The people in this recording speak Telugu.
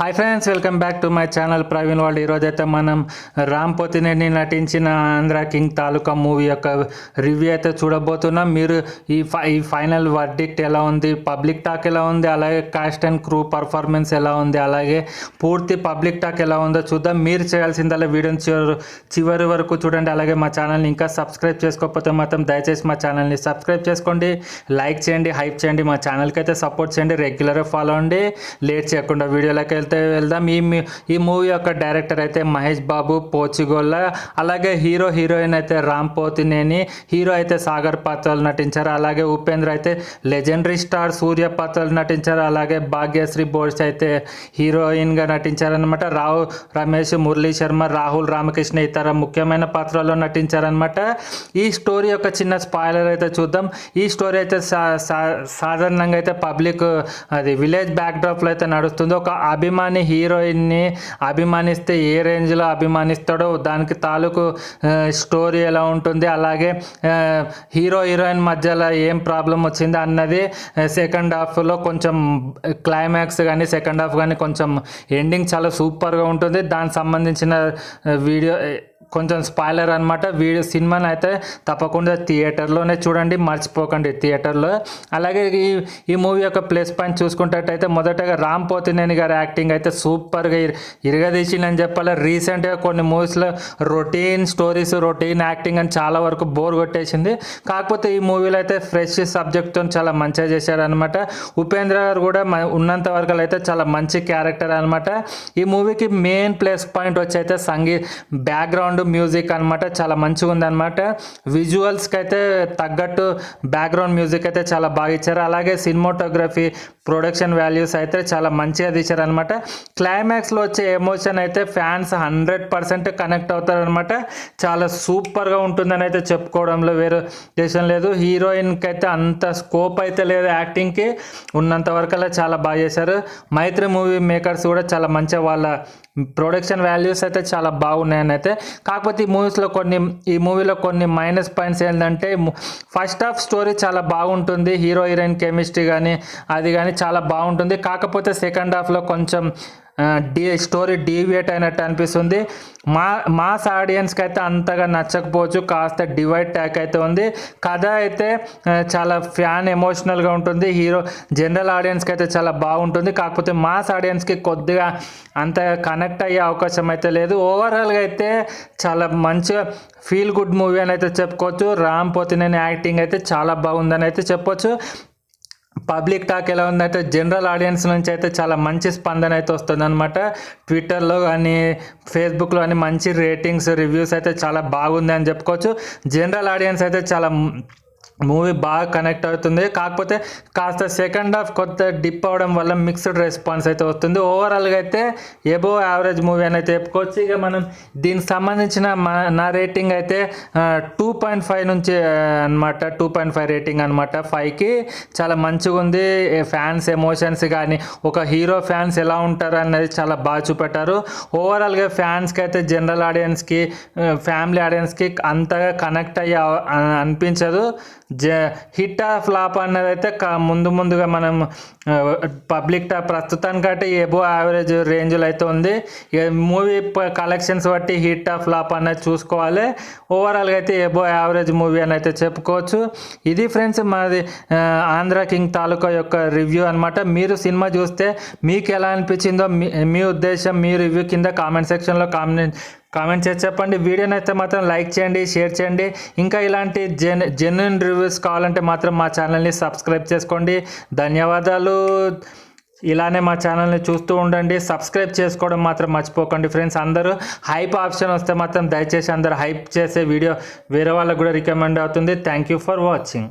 Hi friends welcome back to my channel Praveen వాళ్ళు ఈరోజైతే మనం రామ్ పోతినేని నటించిన ఆంధ్ర కింగ్ తాలూకా మూవీ యొక్క రివ్యూ అయితే చూడబోతున్నాం. మీరు ఈ ఫై ఈ ఫైనల్ వర్డిక్ట్ ఎలా ఉంది పబ్లిక్ టాక్ ఎలా ఉంది అలాగే కాస్ట్ అండ్ క్రూ పర్ఫార్మెన్స్ ఎలా ఉంది అలాగే పూర్తి పబ్లిక్ టాక్ ఎలా ఉందో చూద్దాం. మీరు చేయాల్సిందల్లా వీడియోని చివరి చివరి వరకు చూడండి. అలాగే మా ఛానల్ని ఇంకా సబ్స్క్రైబ్ చేసుకోకపోతే మాత్రం దయచేసి మా ఛానల్ని సబ్స్క్రైబ్ చేసుకోండి. లైక్ చేయండి హైప్ చేయండి మా ఛానల్కి అయితే సపోర్ట్ చేయండి. రెగ్యులర్గా ఫాలో అండి లేట్ చేయకుండా వీడియోలోకి వెళ్తే వెళ్దాం. ఈ ఈ మూవీ యొక్క డైరెక్టర్ అయితే మహేష్ బాబు పోచిగోళ్ళ అలాగే హీరో హీరోయిన్ అయితే రామ్ పోతినేని. హీరో అయితే సాగర్ పాత్రలు నటించారు. అలాగే ఉపేంద్ర అయితే లెజెండరీ స్టార్ సూర్య పాత్రలు నటించారు. అలాగే భాగ్యశ్రీ బోర్స్ అయితే హీరోయిన్గా నటించారనమాట రావు రమేష్ మురళీ శర్మ రాహుల్ రామకృష్ణ ఇతర ముఖ్యమైన పాత్రల్లో నటించారనమాట ఈ స్టోరీ యొక్క చిన్న స్పాయిలర్ అయితే చూద్దాం. ఈ స్టోరీ అయితే సా- సా- సాధారణంగా అయితే పబ్లిక్ అది విలేజ్ బ్యాక్డ్రాప్లో అయితే నడుస్తుంది. ఒక అభిమాన హీరోయిన్ని అభిమానిస్తే ఏ రేంజ్లో అభిమానిస్తాడో దానికి తాలూకు స్టోరీ ఎలా ఉంటుంది అలాగే హీరో హీరోయిన్ మధ్యలో ఏం ప్రాబ్లం వచ్చింది అన్నది సెకండ్ హాఫ్లో కొంచెం క్లైమాక్స్ కానీ సెకండ్ హాఫ్ కానీ కొంచెం ఎండింగ్ చాలా సూపర్గా ఉంటుంది. దానికి సంబంధించిన వీడియో కొంచెం స్పాయిలర్ అనమాట వీడియో సినిమాని అయితే తప్పకుండా థియేటర్లోనే చూడండి మర్చిపోకండి థియేటర్లో. అలాగే ఈ ఈ మూవీ యొక్క ప్లస్ పాయింట్ చూసుకున్నట్టయితే మొదటగా రామ్ పోతినేని గారి యాక్టింగ్ అయితే సూపర్గా ఇరగదీసిందని చెప్పాలి. రీసెంట్గా కొన్ని మూవీస్లో రొటీన్ స్టోరీస్ రొటీన్ యాక్టింగ్ అని చాలా వరకు బోర్ కొట్టేసింది. కాకపోతే ఈ మూవీలో అయితే ఫ్రెష్ సబ్జెక్ట్తో చాలా మంచిగా చేశారనమాట ఉపేంద్ర గారు కూడా ఉన్నంత వరకు అయితే చాలా మంచి క్యారెక్టర్ అనమాట ఈ మూవీకి మెయిన్ ప్లస్ పాయింట్ వచ్చి అయితే సంగీ బ్యాక్గ్రౌండ్ మ్యూజిక్ అనమాట చాలా మంచిగా ఉందన్నమాట. విజువల్స్కి అయితే తగ్గట్టు బ్యాక్గ్రౌండ్ మ్యూజిక్ అయితే చాలా బాగా ఇచ్చారు. అలాగే సినిమాటోగ్రఫీ ప్రొడక్షన్ వాల్యూస్ అయితే చాలా మంచిగా తీశారనమాట క్లైమాక్స్లో వచ్చే ఎమోషన్ అయితే ఫ్యాన్స్ హండ్రెడ్ పర్సెంట్ కనెక్ట్ అవుతారనమాట చాలా సూపర్గా ఉంటుందని అయితే చెప్పుకోవడంలో వేరే దేశం లేదు. హీరోయిన్కి అయితే అంత స్కోప్ అయితే లేదు యాక్టింగ్కి ఉన్నంత వరకు చాలా బాగా చేశారు. మైత్రి మూవీ మేకర్స్ కూడా చాలా మంచిగా వాళ్ళ ప్రొడక్షన్ వాల్యూస్ అయితే చాలా బాగున్నాయని అయితే కాకపోతే ఈ మూవీస్లో కొన్ని ఈ మూవీలో కొన్ని మైనస్ పాయింట్స్ ఏంటంటే ఫస్ట్ హాఫ్ స్టోరీ చాలా బాగుంటుంది. హీరో హీరోయిన్ కెమిస్ట్రీ కానీ అది కానీ చాలా బాగుంటుంది. కాకపోతే సెకండ్ హాఫ్లో కొంచెం డి స్టోరీ డీవియేట్ అయినట్టు అనిపిస్తుంది. మా మాస్ ఆడియన్స్కి అయితే అంతగా నచ్చకపోవచ్చు కాస్త డివైడ్ ట్యాక్ అయితే ఉంది. కథ అయితే చాలా ఫ్యాన్ ఎమోషనల్గా ఉంటుంది హీరో జనరల్ ఆడియన్స్కి అయితే చాలా బాగుంటుంది. కాకపోతే మాస్ ఆడియన్స్కి కొద్దిగా అంత కనెక్ట్ అయ్యే అవకాశం అయితే లేదు. ఓవరాల్గా అయితే చాలా మంచిగా ఫీల్ గుడ్ మూవీ అని అయితే చెప్పుకోవచ్చు. రామ్ పోతినేని యాక్టింగ్ అయితే చాలా బాగుందని అయితే చెప్పొచ్చు. పబ్లిక్ టాక్ ఎలా ఉందంటే జనరల్ ఆడియన్స్ నుంచి అయితే చాలా మంచి స్పందన అయితే వస్తుంది అనమాట ట్విట్టర్లో కానీ ఫేస్బుక్లో కానీ మంచి రేటింగ్స్ రివ్యూస్ అయితే చాలా బాగుంది అని చెప్పుకోవచ్చు. జనరల్ ఆడియన్స్ అయితే చాలా మూవీ బాగా కనెక్ట్ అవుతుంది. కాకపోతే కాస్త సెకండ్ హాఫ్ కొత్త డిప్ అవడం వల్ల మిక్స్డ్ రెస్పాన్స్ అయితే వస్తుంది. ఓవరాల్గా అయితే ఎబో యావరేజ్ మూవీ అని అయితే చెప్పుకోవచ్చు. ఇక మనం దీనికి సంబంధించిన నా రేటింగ్ అయితే టూ పాయింట్ ఫైవ్ నుంచి అనమాట టూ పాయింట్ ఫైవ్ రేటింగ్ అనమాట ఫైవ్కి చాలా మంచిగా ఉంది. ఫ్యాన్స్ ఎమోషన్స్ కానీ ఒక హీరో ఫ్యాన్స్ ఎలా ఉంటారు అనేది చాలా బాగా చూపెట్టారు. ఓవరాల్గా ఫ్యాన్స్కి అయితే జనరల్ ఆడియన్స్కి ఫ్యామిలీ ఆడియన్స్కి అంతగా కనెక్ట్ అయ్యే అనిపించదు. జ హిట్ ఆ ఫ్లాప్ అన్నది అయితే ముందు ముందుగా మనం పబ్లిక్ టా ప్రస్తుతానికంటే ఎబో యావరేజ్ రేంజ్లో అయితే ఉంది మూవీ కలెక్షన్స్ బట్టి హిట్ ఆ ఫ్లాప్ అనేది చూసుకోవాలి. ఓవరాల్గా అయితే ఎబో యావరేజ్ మూవీ అని అయితే చెప్పుకోవచ్చు. ఇది ఫ్రెండ్స్ మాది ఆంధ్ర కింగ్ తాలూకా యొక్క రివ్యూ అనమాట మీరు సినిమా చూస్తే మీకు ఎలా అనిపించిందో మీ మీ ఉద్దేశం మీ రివ్యూ కింద కామెంట్ సెక్షన్లో కామెంట్ కామెంట్ చేసి చెప్పండి. వీడియోని అయితే మాత్రం లైక్ చేయండి షేర్ చేయండి. ఇంకా ఇలాంటి జెన్ జెన్యున్ రివ్యూస్ కావాలంటే మాత్రం మా ఛానల్ని సబ్స్క్రైబ్ చేసుకోండి. ధన్యవాదాలు. ఇలానే మా ఛానల్ని చూస్తూ ఉండండి. సబ్స్క్రైబ్ చేసుకోవడం మాత్రం మర్చిపోకండి ఫ్రెండ్స్ అందరూ. హైప్ ఆప్షన్ వస్తే మాత్రం దయచేసి అందరూ హైప్ చేసే వీడియో వేరే వాళ్ళకు కూడా రికమెండ్ అవుతుంది. Thank you for watching.